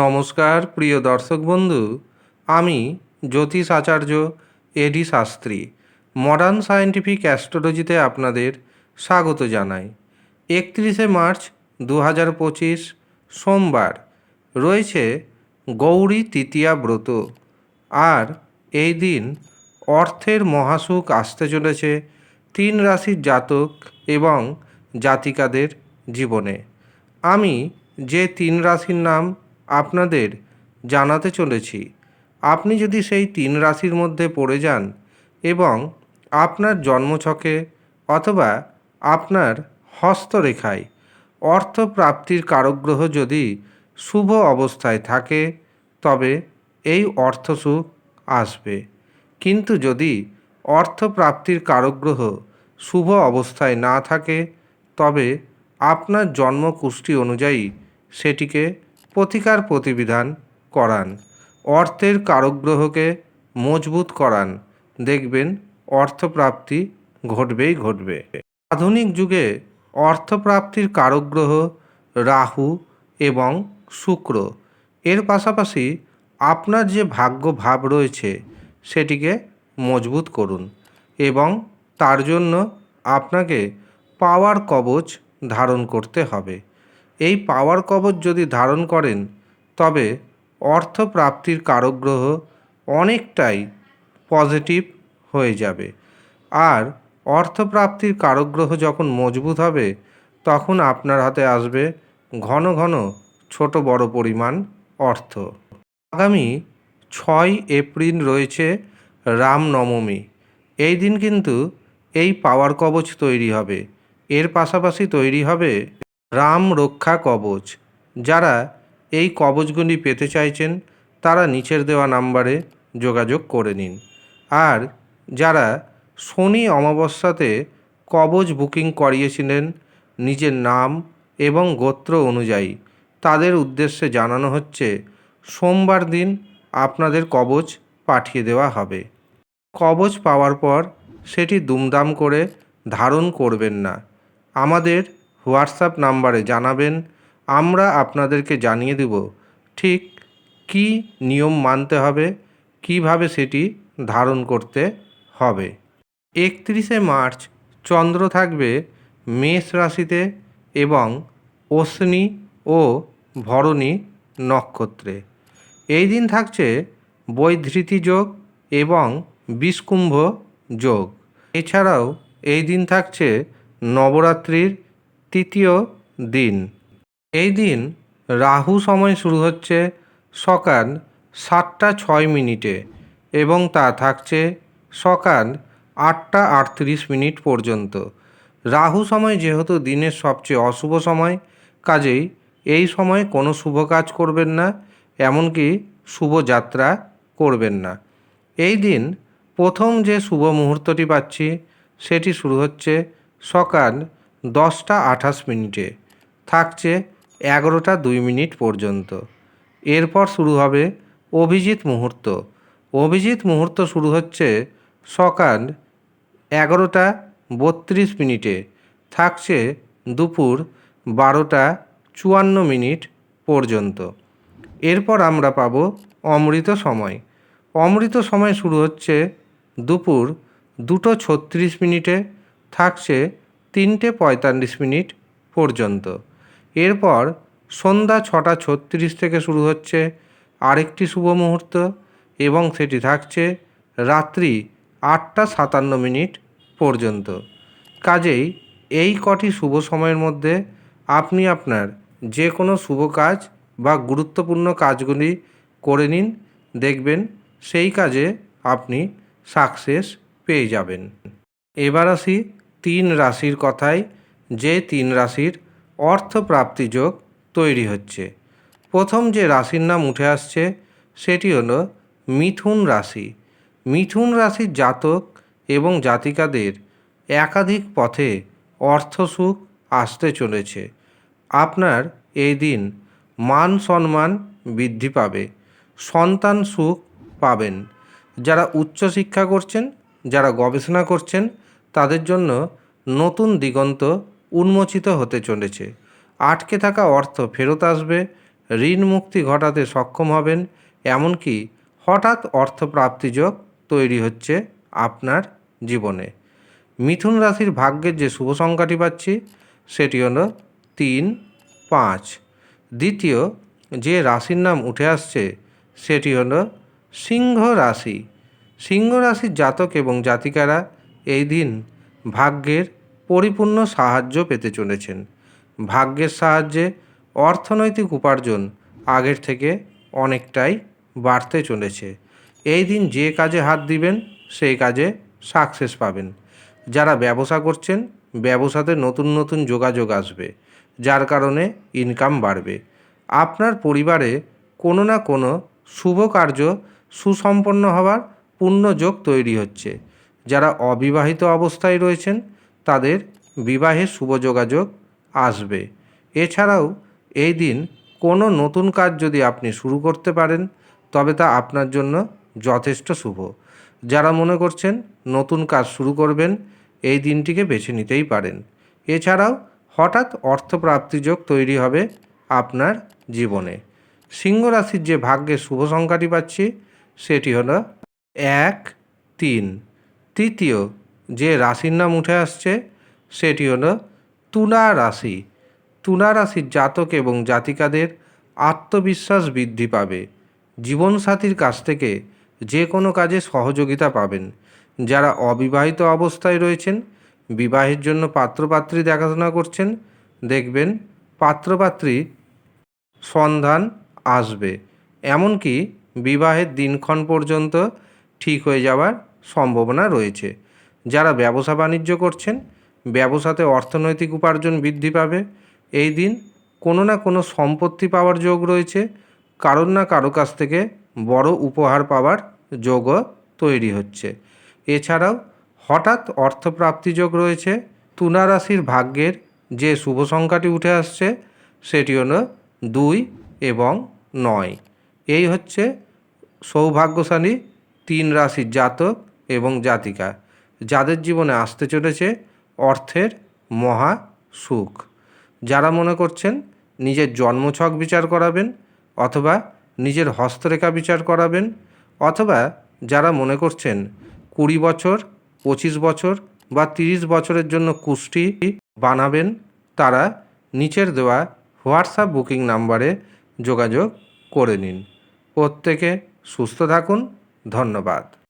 নমস্কার, প্রিয় দর্শক বন্ধু। আমি জ্যোতিষ আচার্য A D Shastri. Modern scientific অ্যাস্ট্রোলজিতে আপনাদের স্বাগত জানাই। একত্রিশে মার্চ দু হাজার পঁচিশ, সোমবার। রয়েছে গৌরী তৃতীয়া ব্রত। আর এই দিন অর্থের মহাসুখ আসতে চলেছে তিন রাশির জাতক এবং জাতিকাদের জীবনে। আমি যে তিন রাশির নাম আপনাদের জানাতে চলেছি। আপনি যদি সেই তিন রাশির মধ্যে পড়ে যান এবং আপনার জন্মছকে অথবা আপনার হস্তরেখায় অর্থ প্রাপ্তির কারগ্রহ যদি শুভ অবস্থায় থাকে, তবে এই অর্থসুখ আসবে। কিন্তু যদি অর্থ প্রাপ্তির কারগ্রহ শুভ অবস্থায় না থাকে, তবে আপনার জন্মকুষ্ঠি অনুযায়ী সেটিকে প্রতিকার প্রতিবিধান করান। অর্থের কারগ্রহকে মজবুত করান। দেখবেন অর্থপ্রাপ্তি ঘটবেই ঘটবে। আধুনিক যুগে অর্থপ্রাপ্তির কারগ্রহ রাহু এবং শুক্র। এর পাশাপাশি আপনার যে ভাগ্য ভাব রয়েছে, সেটিকে মজবুত করুন এবং তার জন্য আপনাকে পাওয়ার কবচ ধারণ করতে হবে। এই পাওয়ার কবচ যদি ধারণ করেন, তবে অর্থ প্রাপ্তির কারগ্রহ অনেকটাই পজিটিভ হয়ে যাবে। আর অর্থপ্রাপ্তির কারগ্রহ যখন মজবুত হবে, তখন আপনার হাতে আসবে ঘন ঘন ছোট বড় পরিমাণ অর্থ। আগামী ছয় এপ্রিল রয়েছে রামনবমী। এই দিন কিন্তু এই পাওয়ার কবচ তৈরি হবে। এর পাশাপাশি তৈরি হবে রাম রক্ষা কবচ। যারা এই কবচগুলি পেতে চাইছেন, তারা নিচের দেওয়া নাম্বারে যোগাযোগ করে নিন। আর যারা শনি অমাবস্যাতে কবচ বুকিং করিয়েছিলেন, নিজের নাম এবং গোত্র অনুযায়ী, তাদের উদ্দেশ্যে জানানো হচ্ছে, সোমবার দিন আপনাদের কবচ পাঠিয়ে দেওয়া হবে। কবচ পাওয়ার পর সেটি দুমদাম করে ধারণ করবেন না। আমাদের হোয়াটসঅ্যাপ নাম্বারে জানাবেন, আমরা আপনাদেরকে জানিয়ে দেব ঠিক কী নিয়ম মানতে হবে, কীভাবে সেটি ধারণ করতে হবে। একত্রিশে মার্চ চন্দ্র থাকবে মেষ রাশিতে এবং অশ্বিনী ও ভরণী নক্ষত্রে। এই দিন থাকছে বৈধৃতি যোগ এবং বিষকুম্ভ যোগ। এছাড়াও এই দিন থাকছে নবরাত্রির তৃতীয় দিন। এই দিন রাহু সময় শুরু হচ্ছে সকাল সাতটা ছয় মিনিটে এবং তা থাকছে সকাল আটটা আটত্রিশ মিনিট পর্যন্ত। রাহু সময় যেহেতু দিনের সবচেয়ে অশুভ সময়, কাজেই এই সময় কোনো শুভ কাজ করবেন না, এমনকি শুভ যাত্রা করবেন না। এই দিন প্রথম যে শুভ মুহূর্তটি পাচ্ছি, সেটি শুরু হচ্ছে সকাল দশটা আঠাশ মিনিটে। থাকছে এগারোটা দুই মিনিট পর্যন্ত। এরপর শুরু হবে অভিজিৎ মুহূর্ত। অভিজিৎ মুহূর্ত শুরু হচ্ছে সকাল এগারোটা বত্রিশ মিনিটে। থাকছে দুপুর বারোটা চুয়ান্ন মিনিট পর্যন্ত। এরপর আমরা পাবো অমৃত সময়। অমৃত সময় শুরু হচ্ছে দুপুর দুটো ছত্রিশ মিনিটে। থাকছে তিনটে পঁয়তাল্লিশ মিনিট পর্যন্ত। এরপর সন্ধ্যা ছটা ছত্রিশ থেকে শুরু হচ্ছে আরেকটি শুভ মুহূর্ত এবং সেটি থাকছে রাত্রি আটটা সাতান্ন মিনিট পর্যন্ত। কাজেই এই কটি শুভ সময়ের মধ্যে আপনি আপনার যে কোনো শুভ কাজ বা গুরুত্বপূর্ণ কাজগুলি করে নিন, দেখবেন সেই কাজে আপনি সাকসেস পেয়ে যাবেন। এবার আসি তিন রাশির কথায় যে তিন রাশির অর্থপ্রাপ্তি যোগ তৈরি হচ্ছে। প্রথম যে রাশির নাম উঠে আসছে, সেটি হলো মিথুন রাশি। মিথুন রাশির জাতক এবং জাতিকাদের একাধিক পথে অর্থসুখ আসতে চলেছে। আপনার এই দিন মান সম্মান বৃদ্ধি পাবে, সন্তান সুখ পাবেন। যারা উচ্চশিক্ষা করছেন, যারা গবেষণা করছেন তাদের জন্য নতুন দিগন্ত উন্মোচিত হতে চলেছে। আটকে থাকা অর্থ ফেরত আসবে, ঋণ মুক্তি ঘটাতে সক্ষম হবেন, এমনকি হঠাৎ অর্থপ্রাপ্তি যোগ তৈরি হচ্ছে আপনার জীবনে। মিথুন রাশির ভাগ্যের যে শুভ সংখ্যাটি পাচ্ছি, সেটি হলো তিন, পাঁচ। দ্বিতীয়, যে রাশির নাম উঠে আসছে, সেটি হলো সিংহ রাশি। সিংহ রাশির জাতক এবং জাতিকারা এই দিন ভাগ্যের পরিপূর্ণ সাহায্য পেতে চলেছেন। ভাগ্যের সাহায্যে অর্থনৈতিক উপার্জন আগের থেকে অনেকটাই বাড়তে চলেছে। এই দিন যে কাজে হাত দিবেন, সেই কাজে সাকসেস পাবেন। যারা ব্যবসা করছেন, ব্যবসাতে নতুন নতুন যোগাযোগ আসবে, যার কারণে ইনকাম বাড়বে। আপনার পরিবারে কোনো না কোনো শুভ কার্য, সুসম্পন্ন হওয়ার পূর্ণযোগ তৈরি হচ্ছে। যারা অবিবাহিত অবস্থায় রয়েছেন, তাদের বিবাহের শুভ যোগাযোগ আসবে। এছাড়াও এই দিন কোনো নতুন কাজ যদি আপনি শুরু করতে পারেন, তবে তা আপনার জন্য যথেষ্ট শুভ। যারা মনে করছেন নতুন কাজ শুরু করবেন, এই দিনটিকে বেছে নিতেই পারেন। এছাড়াও হঠাৎ অর্থপ্রাপ্তি যোগ তৈরি হবে আপনার জীবনে। সিংহ রাশির যে ভাগ্যের শুভ সংখ্যাটি পাচ্ছি, সেটি হলো এক, তিন। তৃতীয় যে রাশির নাম উঠে আসছে, সেটি হলো তুলা রাশি। তুলা রাশির জাতক এবং জাতিকাদের আত্মবিশ্বাস বৃদ্ধি পাবে। জীবনসাথীর কাছ থেকে যে কোনো কাজে সহযোগিতা পাবেন। যারা অবিবাহিত অবস্থায় রয়েছেন, বিবাহের জন্য পাত্রপাত্রী দেখাশোনা করছেন, দেখবেন পাত্রপাত্রী সন্ধান আসবে। এমনকি বিবাহের দিনক্ষণ পর্যন্ত ঠিক হয়ে যাওয়ার সম্ভাবনা রয়েছে। যারা ব্যবসা বাণিজ্য করছেন, ব্যবসাতে অর্থনৈতিক উপার্জন বৃদ্ধি পাবে। এই দিন কোনো না কোনো সম্পত্তি পাওয়ার যোগ রয়েছে। কারোর না কারও কাছ থেকে বড় উপহার পাওয়ার যোগও তৈরি হচ্ছে। এছাড়াও হঠাৎ অর্থপ্রাপ্তি যোগ রয়েছে। তুলা রাশির ভাগ্যের যে শুভ সংখ্যাটি উঠে আসছে সেটি হলো দুই এবং নয়। এই হচ্ছে সৌভাগ্যশালী তিন রাশির জাতক এবং জাতিকা, যাদের জীবনে আসতে চলেছে অর্থের মহা সুখ। যারা মনে করছেন নিজের জন্মছক বিচার করাবেন অথবা নিজের হস্তরেখা বিচার করাবেন অথবা যারা মনে করছেন কুড়ি বছর, পঁচিশ বছর বা তিরিশ বছরের জন্য কুষ্টি বানাবেন, তারা নিচের দেওয়া হোয়াটসঅ্যাপ বুকিং নাম্বারে যোগাযোগ করে নিন। প্রত্যেকে সুস্থ থাকুন। ধন্যবাদ।